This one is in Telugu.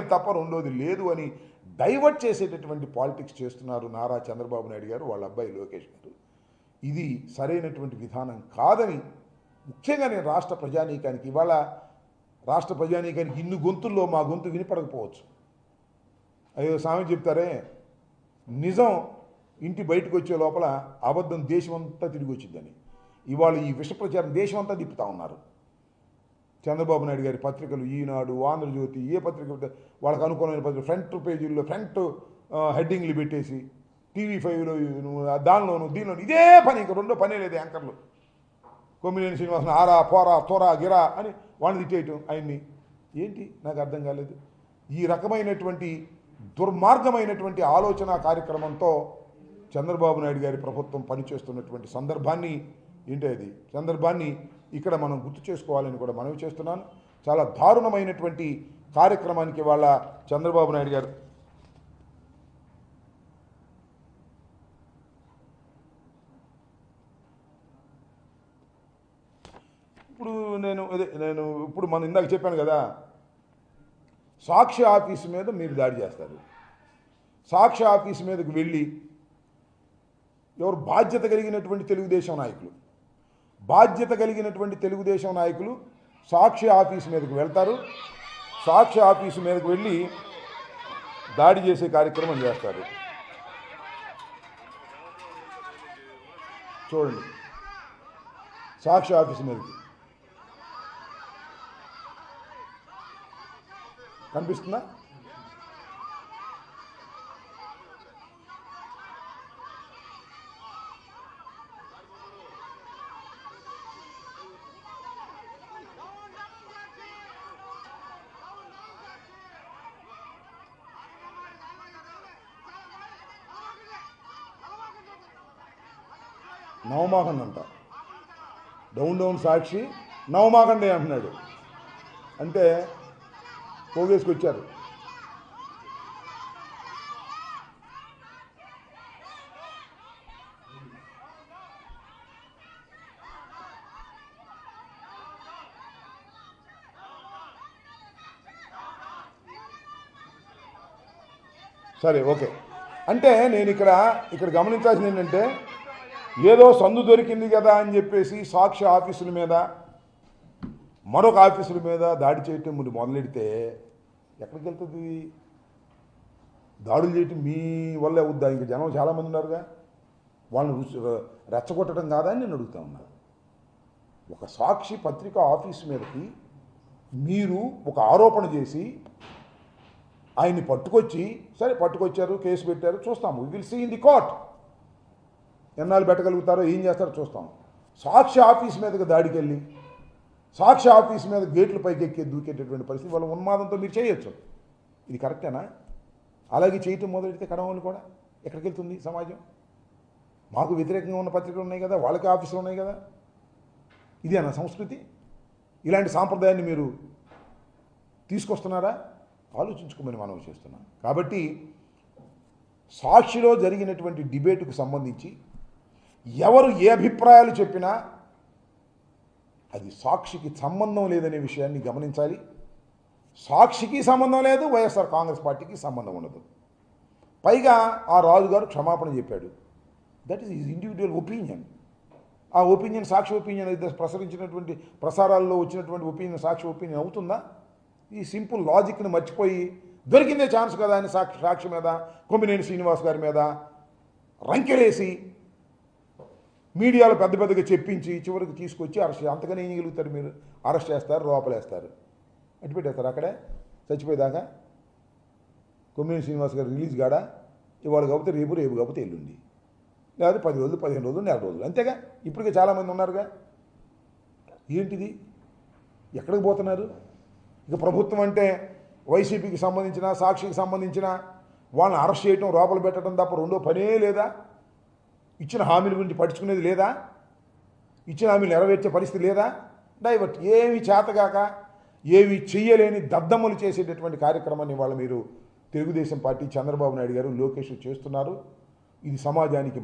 తప్ప రెండోది లేదు అని డైవర్ట్ చేసేటటువంటి పాలిటిక్స్ చేస్తున్నారు నారా చంద్రబాబు నాయుడు గారు వాళ్ళ అబ్బాయి లోకేష్ గారు. ఇది సరైనటువంటి విధానం కాదని ముఖ్యంగా నేను రాష్ట్ర ప్రజానీకానికి ఇవాళ రాష్ట్ర ప్రజానీకానికి ఇన్ని గొంతుల్లో మా గొంతు వినిపడకపోవచ్చు. అయ్యో స్వామి చెప్తారే నిజం ఇంటి బయటకు వచ్చే లోపల అబద్ధం దేశమంతా తిరిగి వచ్చిందని. ఇవాళ ఈ విష ప్రచారం దేశమంతా తిప్పుతా ఉన్నారు. చంద్రబాబు నాయుడు గారి పత్రికలు ఈనాడు ఆంధ్రజ్యోతి ఏ పత్రిక వాళ్ళకి అనుకూలమైన పత్రిక ఫ్రంట్ పేజీల్లో ఫ్రంట్ హెడ్డింగ్లు పెట్టేసి టీవీ ఫైవ్లో దానిలోను దీనిలోను ఇదే పని ఇంకా రెండో పనే లేదు యాంకర్లు. కొమ్మినేని శ్రీనివాసన్ ఆరా పోరా తోరా గిరా అని వాడిని తిట్టేయటం ఆయన్ని. ఏంటి? నాకు అర్థం కాలేదు. ఈ రకమైనటువంటి దుర్మార్గమైనటువంటి ఆలోచన కార్యక్రమంతో చంద్రబాబు నాయుడు గారి ప్రభుత్వం పనిచేస్తున్నటువంటి సందర్భాన్ని ఏంటి అది? సందర్భాన్ని ఇక్కడ మనం గుర్తు చేసుకోవాలని కూడా మనవి చేస్తున్నాను. చాలా దారుణమైనటువంటి కార్యక్రమానికి వాళ్ళ చంద్రబాబు నాయుడు గారు. ఇప్పుడు నేను అదే నేను ఇప్పుడు మనం ఇందాక చెప్పాను కదా సాక్షి ఆఫీసు మీద మీరు దాడి చేస్తారు. సాక్షి ఆఫీసు మీదకి వెళ్ళి ఎవరు బాధ్యత కలిగినటువంటి తెలుగుదేశం నాయకులు బాధ్యత కలిగినటువంటి తెలుగుదేశం నాయకులు సాక్షి ఆఫీసు మీదకు వెళ్తారు. సాక్షి ఆఫీసు మీదకు వెళ్ళి దాడి చేసే కార్యక్రమం చేస్తారు. చూడండి. సాక్షి ఆఫీసు మీదకి. కనిపిస్తుందా? నవమాకండి అంట డౌన్ డౌన్ సాక్షి నవమాకండి అంటున్నాడు. అంటే పోగేసుకొచ్చారు. సరే ఓకే. అంటే నేను ఇక్కడ ఇక్కడ గమనించాల్సింది ఏంటంటే ఏదో సందు దొరికింది కదా అని చెప్పేసి సాక్షి ఆఫీసుల మీద మరొక ఆఫీసుల మీద దాడి చేయటం మీరు మొదలెడితే ఎక్కడికి వెళ్తుంది? దాడులు చేయటం మీ వల్లే అవుద్దా? ఇంకా జనం చాలామంది ఉన్నారుగా. వాళ్ళని రుచి రెచ్చగొట్టడం కాదా అని నేను అడుగుతా ఉన్నా. ఒక సాక్షి పత్రిక ఆఫీస్ మీదకి మీరు ఒక ఆరోపణ చేసి ఆయన్ని పట్టుకొచ్చి సరే పట్టుకొచ్చారు కేసు పెట్టారు చూస్తాము. Will see in the court ఎన్నాళ్ళు పెట్టగలుగుతారో ఏం చేస్తారో చూస్తాం. సాక్షి ఆఫీస్ మీదకి దాడికి వెళ్ళి సాక్షి ఆఫీస్ మీద గేట్ల పైకి ఎక్కి దూకేటటువంటి పరిస్థితి వాళ్ళ ఉన్మాదంతో మీరు చేయొచ్చు. ఇది కరెక్టేనా? అలాగే చేయటం మొదలెడితే కడవలు కూడా ఎక్కడికి వెళ్తుంది సమాజం? మాకు వ్యతిరేకంగా ఉన్న పత్రికలు ఉన్నాయి కదా వాళ్ళకి ఆఫీసులు ఉన్నాయి కదా. ఇదేనా సంస్కృతి? ఇలాంటి సాంప్రదాయాన్ని మీరు తీసుకొస్తున్నారా? ఆలోచించుకోమని మనం చేస్తున్నాం. కాబట్టి సాక్షిలో జరిగినటువంటి డిబేటుకు సంబంధించి ఎవరు ఏ అభిప్రాయాలు చెప్పినా అది సాక్షికి సంబంధం లేదనే విషయాన్ని గమనించాలి. సాక్షికి సంబంధం లేదు వైఎస్ఆర్ కాంగ్రెస్ పార్టీకి సంబంధం ఉండదు. పైగా ఆ రాజుగారు క్షమాపణ చెప్పాడు. That is is individual opinion ఆ ఒపీనియన్ సాక్షి ఒపీనియన్ ప్రసరించినటువంటి ప్రసారాల్లో వచ్చినటువంటి ఒపీనియన్ సాక్షి ఒపీనియన్ అవుతుందా? ఈ సింపుల్ లాజిక్ని మర్చిపోయి దొరికిందే ఛాన్స్ కదా అని సాక్షి సాక్షి మీద కొమ్మినేని శ్రీనివాస్ గారి మీద రంకెలేసి మీడియాలో పెద్ద పెద్దగా చెప్పించి చివరికి తీసుకొచ్చి అరెస్ట్ అంతగానే ఏం చేయగలుగుతారు మీరు? అరెస్ట్ చేస్తారు లోపలేస్తారు. అటు పెట్టేస్తారు అక్కడే చచ్చిపోయేదాకా. కొమ్మినేని శ్రీనివాస్ గారు రిలీజ్ కాడా? ఇవాళ కాకపోతే రేపు రేపు కాకపోతే ఎల్లుండి. లేదా పది రోజులు పదిహేను రోజులు నెల రోజులు. అంతేగా? ఇప్పటికే చాలామంది ఉన్నారుగా. ఏంటిది? ఎక్కడికి పోతున్నారు? ఇక ప్రభుత్వం అంటే వైసీపీకి సంబంధించిన సాక్షికి సంబంధించిన వాళ్ళని అరెస్ట్ చేయటం లోపల పెట్టడం తప్ప రెండో పనే లేదా? ఇచ్చిన హామీల గురించి పట్టించుకునేది లేదా? ఇచ్చిన హామీలు నెరవేర్చే పరిస్థితి లేదా? డైవర్ట్ ఏమి చేతగాక ఏమి చెయ్యలేని దద్దమ్మలు చేసేటటువంటి కార్యక్రమాన్ని వాళ్ళ మీరు తెలుగుదేశం పార్టీ చంద్రబాబు నాయుడు గారు లోకేష్ చేస్తున్నారు. ఇది సమాజానికి